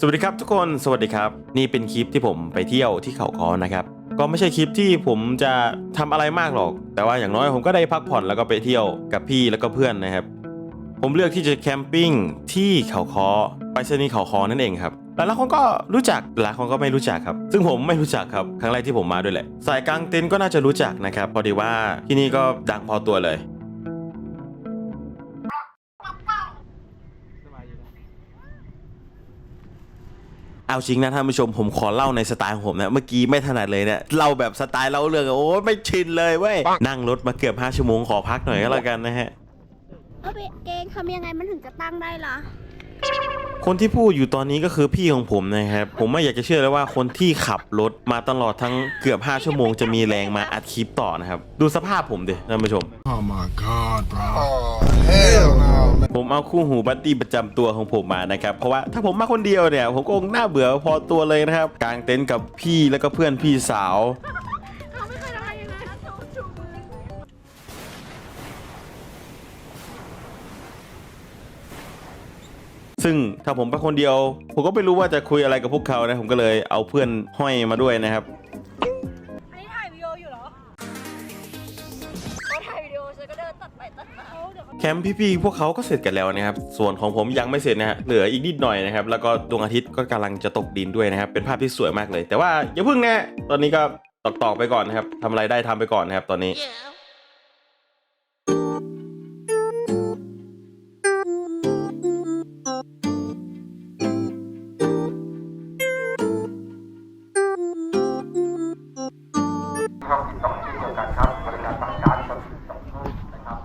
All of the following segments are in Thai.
สวัสดีครับทุกคนสวัสดีครับ นี่เป็นคลิปที่ผมไปเที่ยวที่เขาคอนะครับ ก็ไม่ใช่คลิปที่ผมจะทำอะไรมากหรอก แต่ว่าอย่างน้อยผมก็ได้พักผ่อนแล้วก็ไปเที่ยวกับพี่แล้วก็เพื่อนนะครับ ผมเลือกที่จะแคมปิ้งที่เขาคอไปสนีเขาคอนั่นเองครับหลายคนก็รู้จักหลายคนก็ไม่รู้จักครับ ซึ่งผมไม่รู้จักครับครั้งแรกที่ผมมาด้วยแหละสายกลางเต็นท์ก็น่าจะรู้จักนะครับพอดีว่าที่นี่ก็ดังพอตัวเลย เอาจริงนะท่านผู้ชมผมขอเล่าในสไตล์ของผมนะเมื่อกี้ไม่ถนัดเลยเนี่ยเล่าแบบสไตล์เล่าเรื่องอะโอ้ไม่ชินเลยเว้ยนั่งรถมาเกือบ5ชั่วโมงขอพักหน่อยก็แล้วกันนะฮะ เอาไปเกงทำยังไงมันถึงจะตั้งได้ล่ะ คนที่พูดอยู่ตอนนี้ก็คือพี่ของผมนะครับ ผมไม่อยากจะเชื่อเลยว่าคนที่ขับรถมาตลอดทั้งเกือบ 5 ชั่วโมงจะมีแรงมาอัดคลิปต่อนะครับ ดูสภาพผมดิท่านผู้ชม Oh my god, bro. Oh, hell no, man. ผมเอาคู่หูบัดดี้ประจำตัวของผมมานะครับ เพราะว่าถ้าผมมาคนเดียวเนี่ย ผมก็คงน่าเบื่อพอตัวเลยนะครับกางเต็นท์กับพี่แล้วก็เพื่อนพี่สาว ซึ่งถ้าผมไปคนเดียว ผมก็ไม่รู้ว่าจะคุยอะไรกับพวกเขานะ ผมก็เลยเอาเพื่อนห้อยมาด้วยนะครับ อันนี้ถ่ายวิดีโออยู่เหรอเขาถ่ายวิดีโอฉันก็เดินตัดไปตัดมาเดี๋ยวเขาแคมป์พี่ๆพวกเขาก็เสร็จกันแล้วนะครับ ส่วนของผมยังไม่เสร็จนะฮะ เหลืออีกนิดหน่อยนะครับ แล้วก็ดวงอาทิตย์ก็กำลังจะตกดินด้วยนะครับ เป็นภาพที่สวยมากเลย แต่ว่าอย่าเพิ่งนะ ตอนนี้ก็ตอกๆไปก่อนนะครับทำอะไรได้ทำไปก่อนนะครับตอนนี้ ครับต้องเช่นเดียวกันครับบริการต่างการครับต้องนะครับ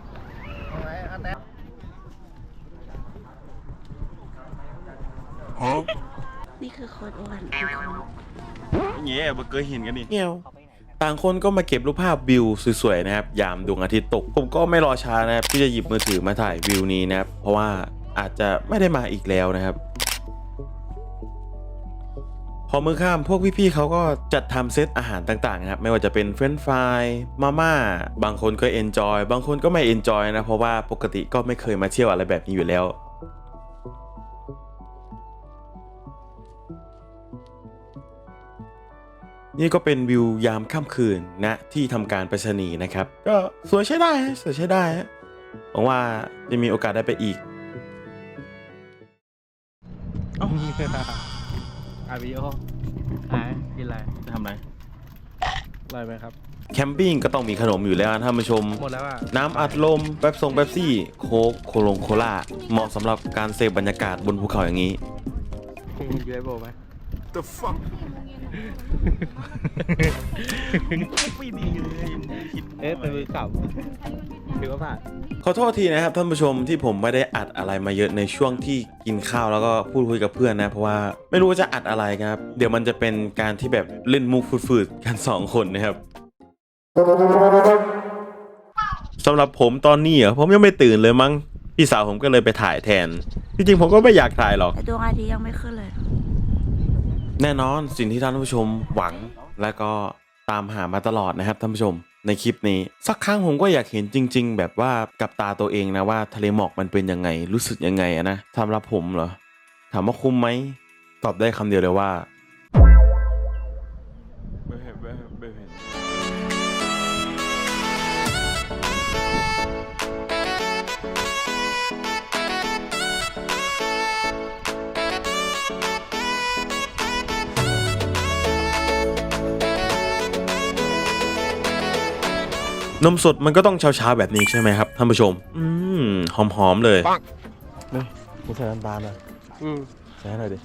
นี่คือโคนอ้วนเงี้ยเบอร์เกอร์เห็นกันนี่เงี้ยวต่างคนก็มาเก็บรูปภาพวิวสวยๆนะครับ ยามดวงอาทิตย์ตก ผมก็ไม่รอช้านะครับที่จะหยิบมือถือมาถ่ายวิวนี้นะครับ เพราะว่าอาจจะไม่ได้มาอีกแล้วนะครับ พอมือข้ามพวกพี่ๆเขาก็จัดทำเซตอาหารต่างๆนะครับไม่ว่าจะเป็นเฟรนฟรายมาม่าบางคนก็เอนจอยบางคนก็ไม่เอนจอยนะเพราะว่าปกติก็ไม่เคยมาเที่ยวอะไรแบบนี้อยู่แล้วนี่ก็เป็นวิวยามค่ำคืนณที่ทำการไปรษณีย์นะครับ ก็สวยใช้ได้สวยใช้ได้หวังว่าจะมีโอกาสได้ไปอีก อาวิโอหายกินอะไรจะทำอะไรอร่อยไหมครับ แคมปิ้งก็ต้องมีขนมอยู่แล้วนะท่านผู้ชม หมดแล้วอะน้ำอัดลม แป๊บซงแป๊บซี่ โค้กโคลงโคลาเหมาะสำหรับการเสพบรรยากาศบนภูเขาอย่างนี้ยูเอฟโอไหม The fuck ไม่ดีเลยเอ๊ะเป็นมือเก่าถือว่าผ่านขอโทษทีนะครับท่านผู้ชมที่ผมไม่ได้อัดอะไรมาเยอะในช่วงที่กินข้าวแล้วก็พูดคุยกับเพื่อนนะ เพราะว่าไม่รู้ว่าจะอัดอะไรครับ เดี๋ยวมันจะเป็นการที่แบบเล่นมุกฝืดๆกันสองคนนะครับสำหรับผมตอนนี้เหรอผมยังไม่ตื่นเลยมั้งพี่สาวผมก็เลยไปถ่ายแทน จริงๆผมก็ไม่อยากถ่ายหรอกแต่ดวงอาทิตย์ยังไม่ขึ้นเลย แน่นอนสิ่งที่ท่านผู้ชมหวังและก็ตามหามาตลอดนะครับท่านผู้ชมในคลิปนี้ สักครั้งผมก็อยากเห็นจริง ๆ แบบว่ากับตาตัวเองนะว่าทะเลหมอกมันเป็นยังไงรู้สึกยังไงนะสำหรับผมเหรอถามว่าคุ้มไหมตอบได้คำเดียวเลยว่า นมสดมันก็ต้องเช้าๆแบบนี้ใช่ไหมครับท่านผู้ชม อืมหอมๆเลยกูใส่น้ำตาลอะใส่หน่อยดิ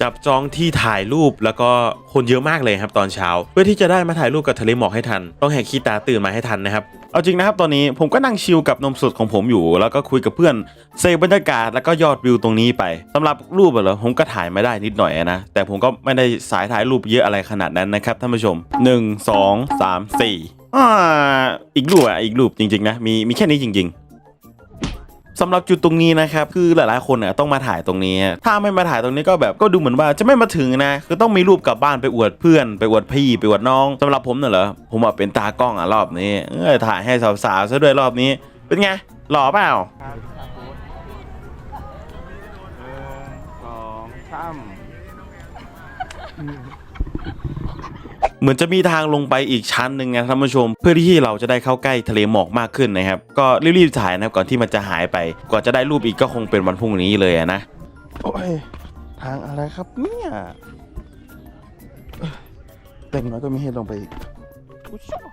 จับจองที่ถ่ายรูปแล้วก็คนเยอะมากเลยครับตอนเช้า เพื่อที่จะได้มาถ่ายรูปกับทะเลหมอกให้ทัน ต้องแหกขี้ตาตื่นมาให้ทันนะครับ เอาจริงนะครับตอนนี้ผมก็นั่งชิลกับนมสดของผมอยู่ แล้วก็คุยกับเพื่อนเซฟบรรยากาศแล้วก็ยอดวิวตรงนี้ไปสำหรับรูปอะเหรอผมก็ถ่ายไม่ได้นิดหน่อยนะแต่ผมก็ไม่ได้สายถ่ายรูปเยอะอะไรขนาดนั้นนะครับท่านผู้ชม 1 2 3 4 อ่าอีกรูปอะอีกรูปจริงๆนะมีมีแค่นี้จริง ๆสำหรับจุดตรงนี้นะครับคือหลายๆคนน่ะต้องมาถ่ายตรงนี้ ถ้าไม่มาถ่ายตรงนี้ก็แบบก็ดูเหมือนว่าจะไม่มาถึงนะคือต้องมีรูปกลับบ้านไปอวดเพื่อนไปอวดพี่ไปอวดน้องสำหรับผมน่ะเหรอผมอะเป็นตากล้องอะรอบนี้เออถ่ายให้สาวๆซะด้วยรอบนี้ เป็นไงหล่อเปล่าสองซ้ เหมือนจะมีทางลงไปอีกชั้นหนึ่งนะท่านผู้ชม เพื่อที่เราจะได้เข้าใกล้ทะเลหมอกมากขึ้นนะครับ ก็รีบๆถ่ายนะครับก่อนที่มันจะหายไปกว่อนจะได้รูปอีกก็คงเป็นวันพรุ่งนี้เลยอะนะำโอ้ยทางอะไรครับเนี่ยเอ้ยเต็งน้อยก็มีให้ลงไปอีกอุ๊ยชอบ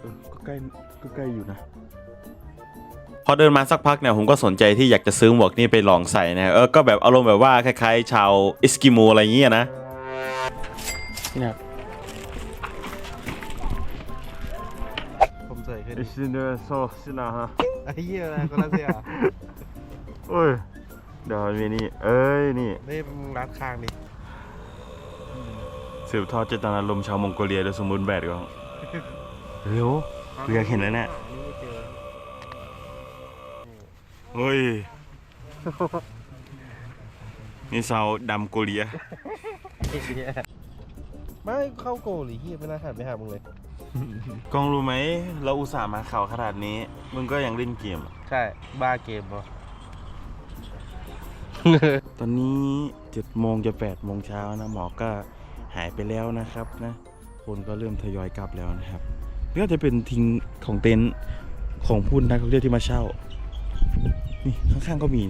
เออก็ใกล้ก็ใกล้อยู่นะพอเดินมาสักพักเนี่ยผมก็สนใจที่อยากจะซื้อหมวกนี่ไปลองใส่นะเออก็แบบอารมณ์แบบว่าคล้ายๆ ชาวเอสกิโมอะไรอย่างเงี้ยนะเนี่ยผมใส่แค่นี้ชินเดอร์โซชินาฮะไอ้เหี้ยอะไรก็แล้วเสียโอ้ยเดี๋ยวมีนี่ เอ้ย นี่ นี่มึงรัดข้างดิสืบทอดเจตนารมณ์ชาวมองโกเลียโดยสมบูรณ์แบบก็เร็วกูอยากเห็นแล้วเนี่ยนี่ไม่เจอเฮ้ย นี่ชาวดำโกเลีย ไอ้เหี้ยไม่เข้าโกหรือเหี้ยไม่น่าหันไปหามึงเลย กล้องรู้ไหม เราอุตส่าห์มาข่าวขนาดนี้ มึงก็ยังเล่นเกมอะใช่ บ้าเกมปะ ตอนนี้เจ็ดโมงจะแปดโมงเช้านะหมอกก็หายไปแล้วนะครับนะ คนก็เริ่มทยอยกลับแล้วนะครับนี่ก็จะเป็นทิ้งของเต็นท์ของผู้นักท่องเที่ยวที่มาเช่า นี่ข้างๆก็มี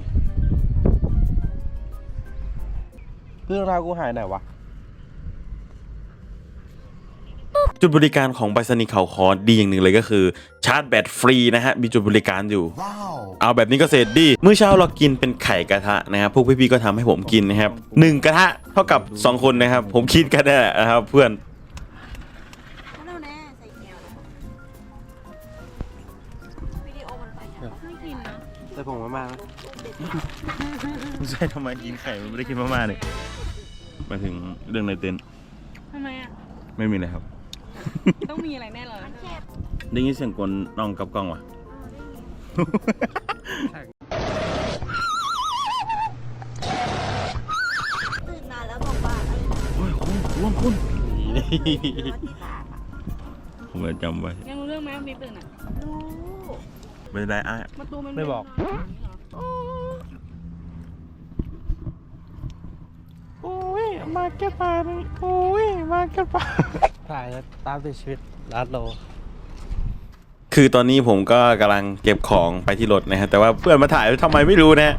เรื่องราวกูหายไหนวะ จุดบริการของไปรษณีย์เขาคอดีอย่างหนึ่งเลยก็คือ ชาร์จแบตฟรีนะฮะ มีจุดบริการอยู่ เอาแบบนี้ก็เสร็จดีเมื่อเช้าเรากินเป็นไข่กระทะนะครับพวกพี่ๆก็ทำให้ผมกินนะครับหนึ่งกระทะเท่ากับ 2 คนนะครับ ผมคิดกันได้แหละนะครับเพื่อนแล้วแน่ใส่แก้ววิดีโอมันไปยังไม่กินนะแต่ผมมามากไม่ใช่ทำไมกินไข่มันไม่ได้กินมาๆเนี่ยมาถึงเรื่องในเต็นท์ทำไมอะ ไม่มีเลยครับ ต้องมีอะไรแน่เลยได้ยินเสียงกลน้องกับกล้องวะตื่นนานแล้วบอกว่าอะไรนะโอ้ยคุณร่วมคุณว่าที่ตากอะผมเลยจำไว้ยังรู้เรื่องไหมมีตื่นอะรู้ไม่ได้อ้ายประตูมันไม่บอก โอ้ยมาแก้ปลาโอ้ยมาแก้ปลาถ่ายแล้วตามติดชีวิตรัดโลคือตอนนี้ผมก็กำลังเก็บของไปที่รถนะฮะแต่ว่าเพื่อนมาถ่ายทำไมไม่รู้นะฮะ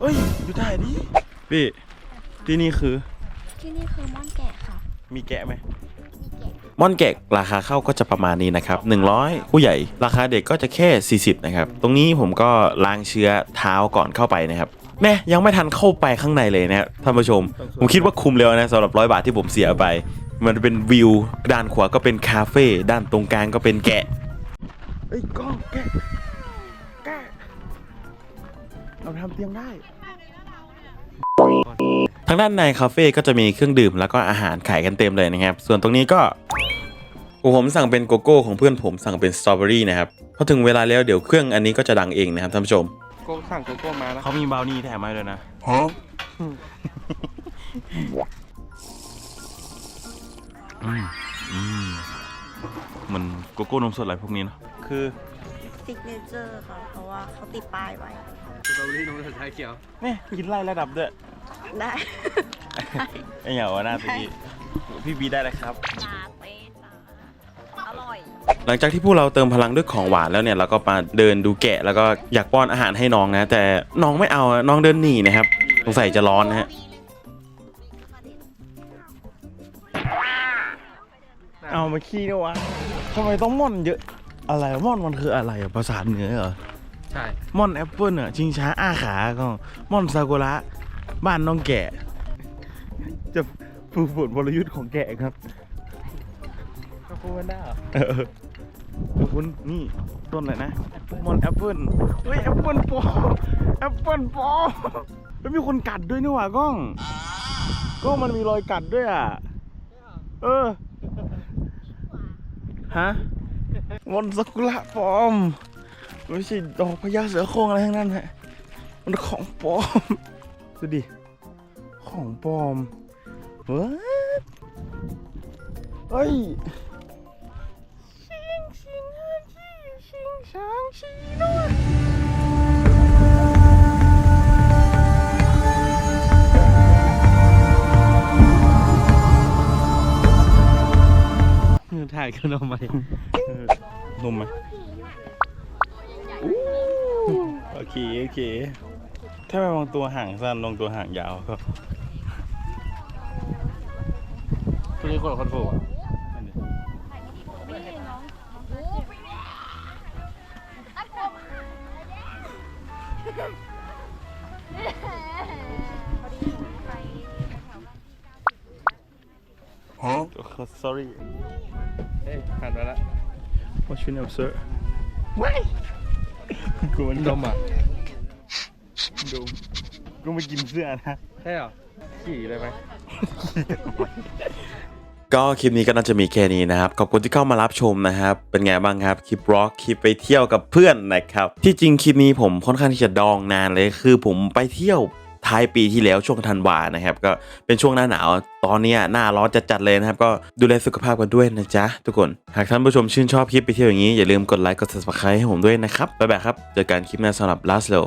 เอ้ย อยู่ถ่ายดิพี่ที่นี่คือ ที่นี่คือม่อนแกะค่ะ มีแกะไหม ม่อนแกะราคาเข้าก็จะประมาณนี้นะครับ100 ผู้ใหญ่ ราคาเด็กก็จะแค่ 40นะครับตรงนี้ผมก็ล้างเชื้อเท้าก่อนเข้าไปนะครับแม่ยังไม่ทันเข้าไปข้างในเลยนะท่านผู้ชม ผมคิดว่าคุ้มแล้วนะสำหรับร้อยบาทที่ผมเสียไป มันเป็นวิว ด้านขวาก็เป็นคาเฟ่ด้านตรงกลางก็เป็นแกะเอ้ยกล้องแกะแกะเราทำเตียงได้ ทางด้านในคาเฟ่ก็จะมีเครื่องดื่มแล้วก็อาหารขายกันเต็มเลยนะครับ ส่วนตรงนี้ก็ผมสั่งเป็นโกโก้ของเพื่อนผมสั่งเป็นสตรอเบอรี่นะครับพอถึงเวลาแล้วเดี๋ยวเครื่องอันนี้ก็จะดังเองนะครับท่านผู้ชมโก้สั่งโกโก้มานะเขามีบราวนี่แถมมาเลยนะมันโกโก้นมสดอะไรพวกนี้เนาะคือซิกเนเจอร์ค่ะเพราะว่าเขาติดป้ายไว้สตรอเบอรี่นมสดชาเขียวเนี่ยกินไล่ระดับด้วย ได้ ไอ้เหยาวะหน้าตีพี่บีได้เลยครับ ลาเต้จ้าอร่อย หลังจากที่พวกเราเติมพลังด้วยของหวานแล้วเนี่ยเราก็มาเดินดูแกะแล้วก็อยากป้อนอาหารให้น้องนะ แต่น้องไม่เอาอะน้องเดินหนีนะครับสงสัยจะร้อนนะฮะเอามาขี้ด้วยวะทำไมต้องม่อนเยอะอะไรวะม่อนมันคืออะไรอะภาษาเหนือเหรอใช่ ม่อนแอปเปิลอะชิงช้าอ้าขาก็ม่อนซากุระ บ้านน้องแกะ จะฝึกฝนวรยุทธ์ของแกะครับก็พูดไม่ได้เหรอเออขอบคุณนี่ต้นอะไรนะม่อนแอปเปิลเฮ้ยแอปเปิลปลอมแอปเปิลปลอมแล้วมีคนกัดด้วยนี่หว่ากล้องกล้องมันมีรอยกัดด้วยอะเออฮะมอนซากุระปลอมไม่ใช่ดอกพญาเสือโคร่งอะไรทั้งนั้นฮะมันของปลอม ดูดิ ของปลอมเว้ยเฮ้ยชิงชิงห้าชี้ชิงชางชีนู่นถ่ายกันทำไมนมไหมโอเค โอเค ถ้าไปมองตัวห่างสั้นลงตัวห่างยาวก็คุณนี่คนคนผูกอะอันนี้ sorry เฮ้ยผ่านมาละ What's your name sir กูมันดมอะ ดมกูไม่กินเสื้อนะ ใช่เหรอขี่เลยไหม ก็คลิปนี้ก็น่าจะมีแค่นี้นะครับ ขอบคุณที่เข้ามารับชมนะครับ เป็นไงบ้างครับคลิปร็อกคลิปไปเที่ยวกับเพื่อนนะครับ ที่จริงคลิปนี้ผมค่อนข้างที่จะดองนานเลยคือผมไปเที่ยวท้ายปีที่แล้วช่วงธันวานะครับ ก็เป็นช่วงหน้าหนาว ตอนเนี้ยหน้าร้อนจัดๆเลยนะครับ ก็ดูแลสุขภาพกันด้วยนะจ๊ะทุกคน หากท่านผู้ชมชื่นชอบคลิปไปเที่ยวอย่างนี้ อย่าลืมกดไลค์กด subscribe ให้ผมด้วยนะครับบ๊ายบายครับเจอกันคลิปหน้าสำหรับ Last Low